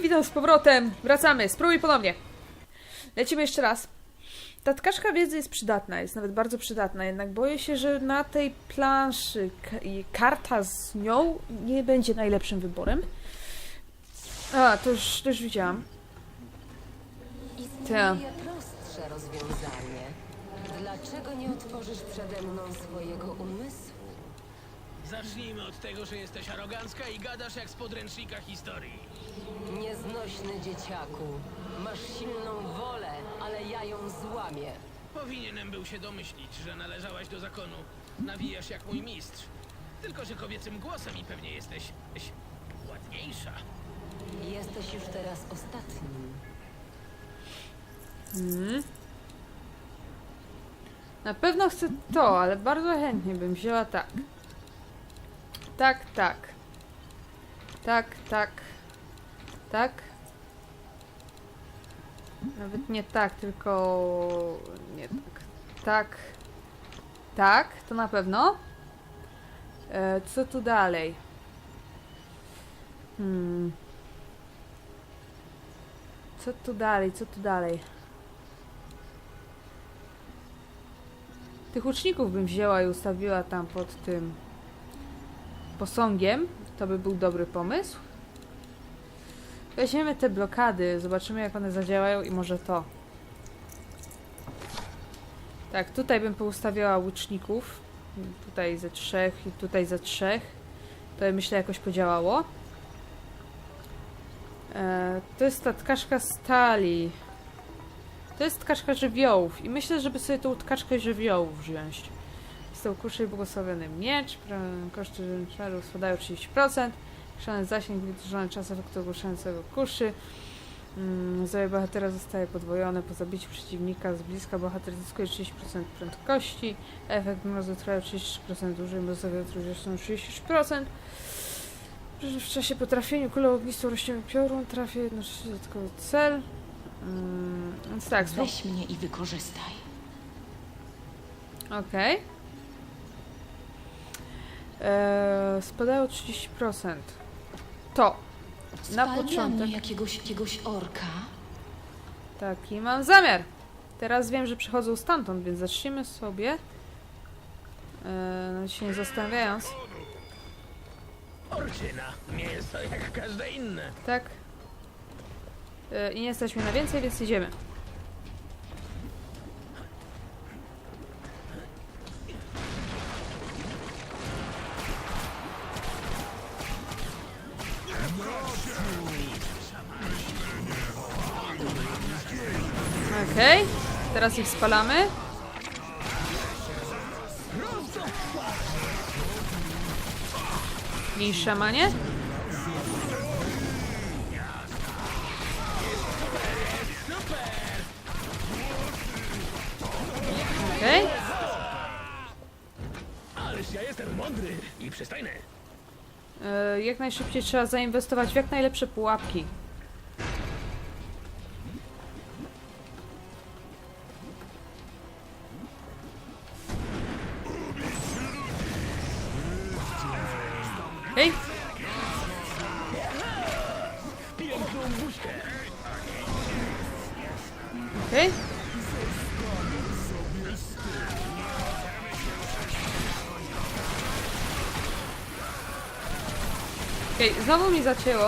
i witam z powrotem. Wracamy, spróbuj ponownie. Lecimy jeszcze raz. Ta tkaszka wiedzy jest przydatna, jest nawet bardzo przydatna, jednak boję się, że na tej planszy karta z nią nie będzie najlepszym wyborem. A, to już, to już widziałam. Istnieje prostsze rozwiązanie. Dlaczego nie otworzysz przede mną swojego umysłu? Zacznijmy od tego, że jesteś arogancka i gadasz jak z podręcznika historii. Nieznośny dzieciaku. Masz silną wolę, ale ja ją złamię. Powinienem był się domyślić, że należałaś do zakonu. Nawijasz jak mój mistrz. Tylko, że kobiecym głosem i pewnie jesteś... jesteś ładniejsza. Jesteś już teraz ostatnim. Na pewno chcę to, ale bardzo chętnie bym wzięła tak. Tak, tak. Tak, tak. Tak. Nawet nie tak, tylko nie tak. Tak. Tak, to na pewno. E, co tu dalej? Hmm. Co tu dalej? Co tu dalej? Tych łuczników bym wzięła i ustawiła tam pod tym posągiem. To by był dobry pomysł. Weźmiemy te blokady, zobaczymy jak one zadziałają i może to. Tak, tutaj bym poustawiała łuczników. Tutaj ze trzech i tutaj ze trzech. To myślę jakoś podziałało. E, to jest ta tkaszka stali. To jest tkaczka żywiołów i myślę, żeby sobie tą tkaczkę żywiołów wziąć. To kuszy błogosławiony miecz, koszty czarów spadają 30%, krzany zasięg, wydłużony czas efektu ogłuszającego kuszy. Mm, Zdrowie bohatera zostaje podwojone po zabiciu przeciwnika z bliska. Bohater zyskuje 30% prędkości, efekt mrozu trwa 33% dłużej, mrozowe są 33%. W czasie po trafieniu kulą ognistą rośnie piorun, trafię jednocześnie dodatkowy cel. Mm, więc tak, Weź mnie i wykorzystaj. Okej. Eee, spadają 30%. To. Na początek. jakiegoś, jakiegoś orka. Taki mam zamiar. Teraz wiem, że przychodzą stamtąd, więc zacznijmy sobie. Eee, nawet się nie zastanawiając. Orczyna. Mięso jak każde inne. Tak. Eee, I nie stać mnie na więcej, więc idziemy. Teraz ich spalamy. Mniej szamanie. Okej. Ależ ja jestem mądry i przystojny. E, Jak najszybciej trzeba zainwestować w jak najlepsze pułapki. Okej, znowu mi zacięło.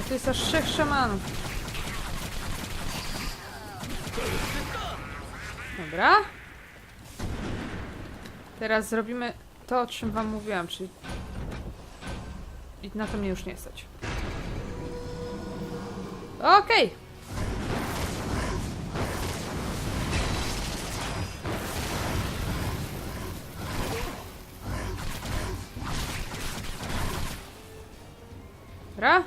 A tu jest aż trzech szamanów. Dobra. Teraz zrobimy to, o czym wam mówiłam, czyli... I na to mnie już nie stać. Okej. Dobra.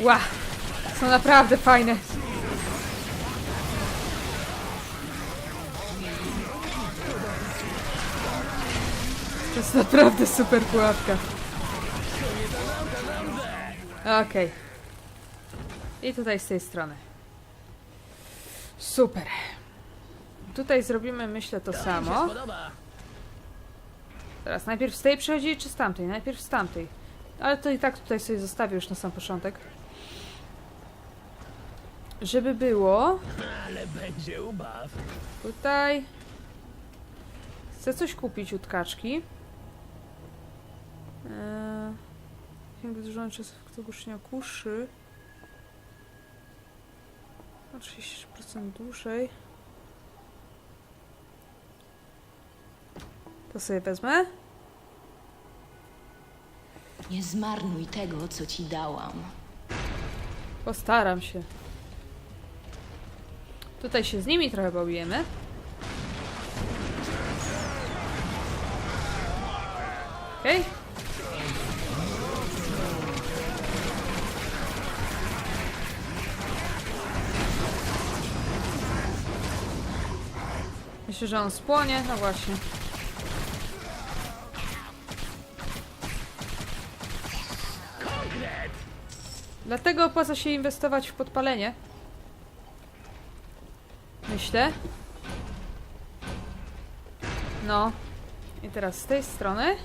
Ła! Są naprawdę fajne. To jest naprawdę super pułapka. Okej. I tutaj z tej strony. Super. Tutaj zrobimy, myślę, to samo. Teraz najpierw z tej przechodzi, czy z tamtej? Najpierw z tamtej. Ale to i tak tutaj sobie zostawię już na sam początek. Żeby było... Ale będzie ubaw. Tutaj... Chcę coś kupić u tkaczki. Eee... Księga dużo czasów, kto ogłoszenia kuszy. O 30% dłużej. To sobie wezmę. Nie zmarnuj tego, co ci dałam. Postaram się. Tutaj się z nimi trochę pobijemy. Okej. Myślę, że on spłonie. No właśnie. Dlatego opłaca się inwestować w podpalenie. Myślę. No. I teraz z tej strony.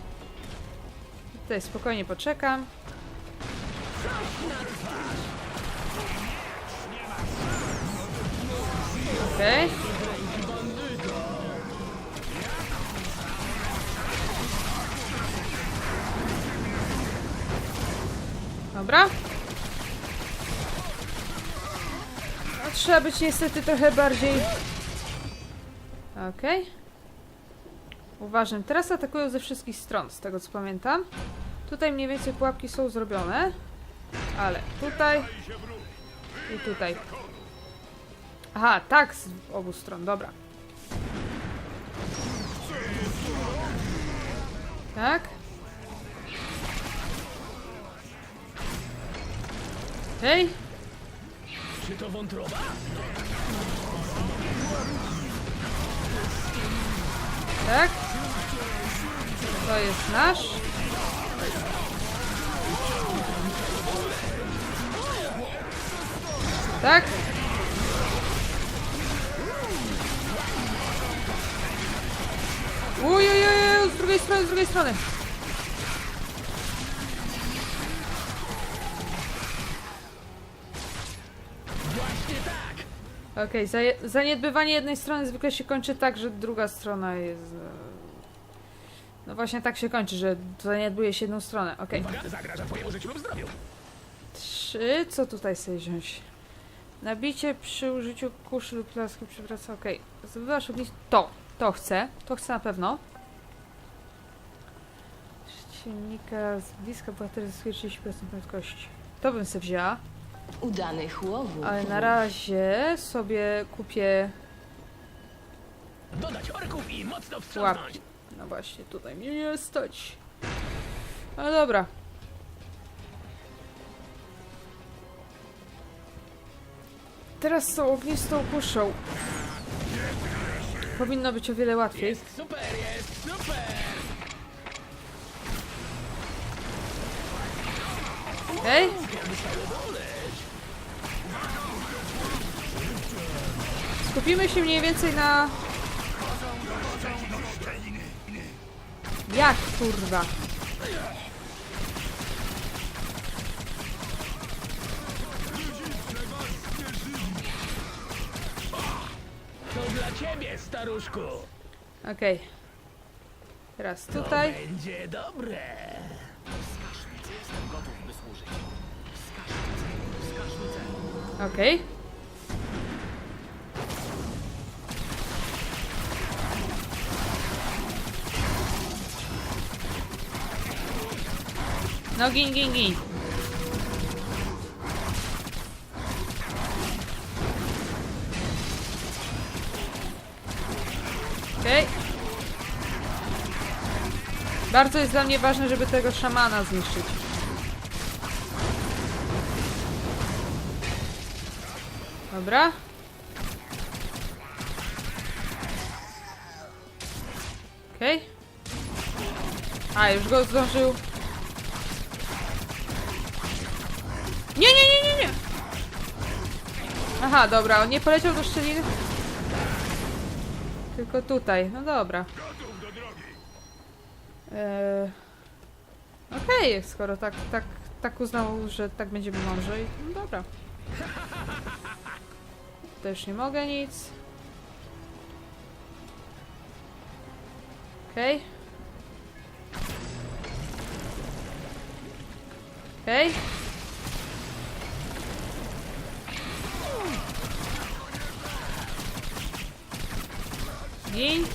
Tutaj spokojnie poczekam. Okej. Dobra. Trzeba być niestety trochę bardziej... Okej. Uważam. Teraz atakują ze wszystkich stron, z tego co pamiętam. Tutaj mniej więcej pułapki są zrobione. Ale tutaj... I tutaj. Aha, tak, z obu stron, dobra. Tak. Hej, Czy to wątroba? tak. To jest nasz. Tak. Uj, uj, uj, uj, z drugiej strony, z drugiej strony. Okej, zaje- zaniedbywanie jednej strony zwykle się kończy tak, że druga strona jest... e, No właśnie tak się kończy, że zaniedbuje się jedną stronę. Okej. Uwaga, zagraża twojemu życiu lub zdrowiu. Trzy. Co tutaj sobie wziąć? Nabicie przy użyciu kuszy lub laski przywraca. Okej. Zdobywasz ognisko. To. To chcę. To chcę na pewno. Silnika z bliska bohater zyskuje 30% prędkości. To bym sobie wzięła. Udanych łowów. Ale na razie sobie kupię Dodać orków i mocno wstrząsnąć. łapki. No właśnie, tutaj mnie nie stać. No dobra. Teraz z tą ognistą kuszą. Powinno być o wiele łatwiej. Jest super, jest super! Okej? Skupimy się mniej więcej na... Jak kurwa? To dla ciebie, staruszku! Okej. Teraz tutaj. Będzie dobre! Okej. No gin, gin, gin. Okej. Bardzo jest dla mnie ważne, żeby tego szamana zniszczyć. Dobra. Okej. A, już go zdążył. Nie, nie, nie, nie, nie! Aha, dobra, on nie poleciał do szczeliny. Tylko tutaj, no dobra. Eee, Okej, skoro tak, tak, tak uznał, że tak będziemy mądrzej, no dobra. Już nie mogę nic. Okej. Okej. Gin.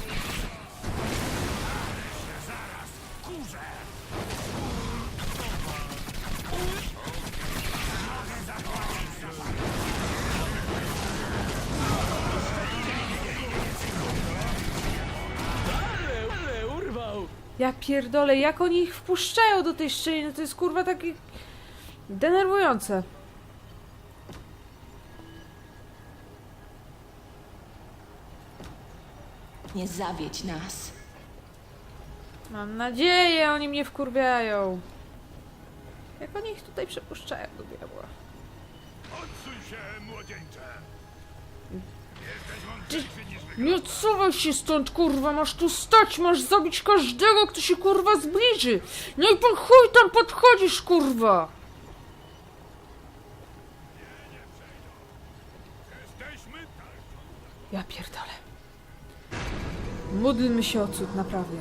Ja pierdolę, jak oni ich wpuszczają do tej szczeliny, to jest kurwa takie denerwujące. Nie zawiedź nas. Mam nadzieję, oni mnie wkurwiają. Jak oni ich tutaj przepuszczają do diabła? Odsuń się, młodzieńcze! Nie odsuwaj się stąd, kurwa, masz tu stać, masz zabić każdego, kto się kurwa zbliży. No i po chuj tam podchodzisz, kurwa. Jesteśmy tak! Ja pierdolę. Módlmy się o cud, naprawdę.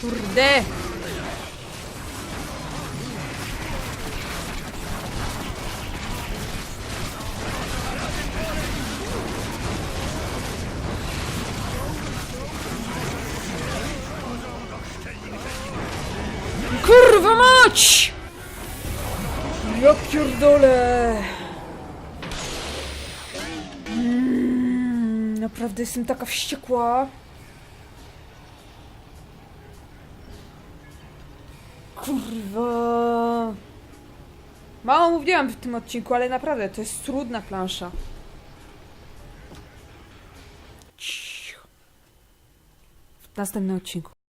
Kurde! Mm, naprawdę jestem taka wściekła. Kurwa. Mało mówiłam w tym odcinku, ale naprawdę to jest trudna plansza. W następnym odcinku.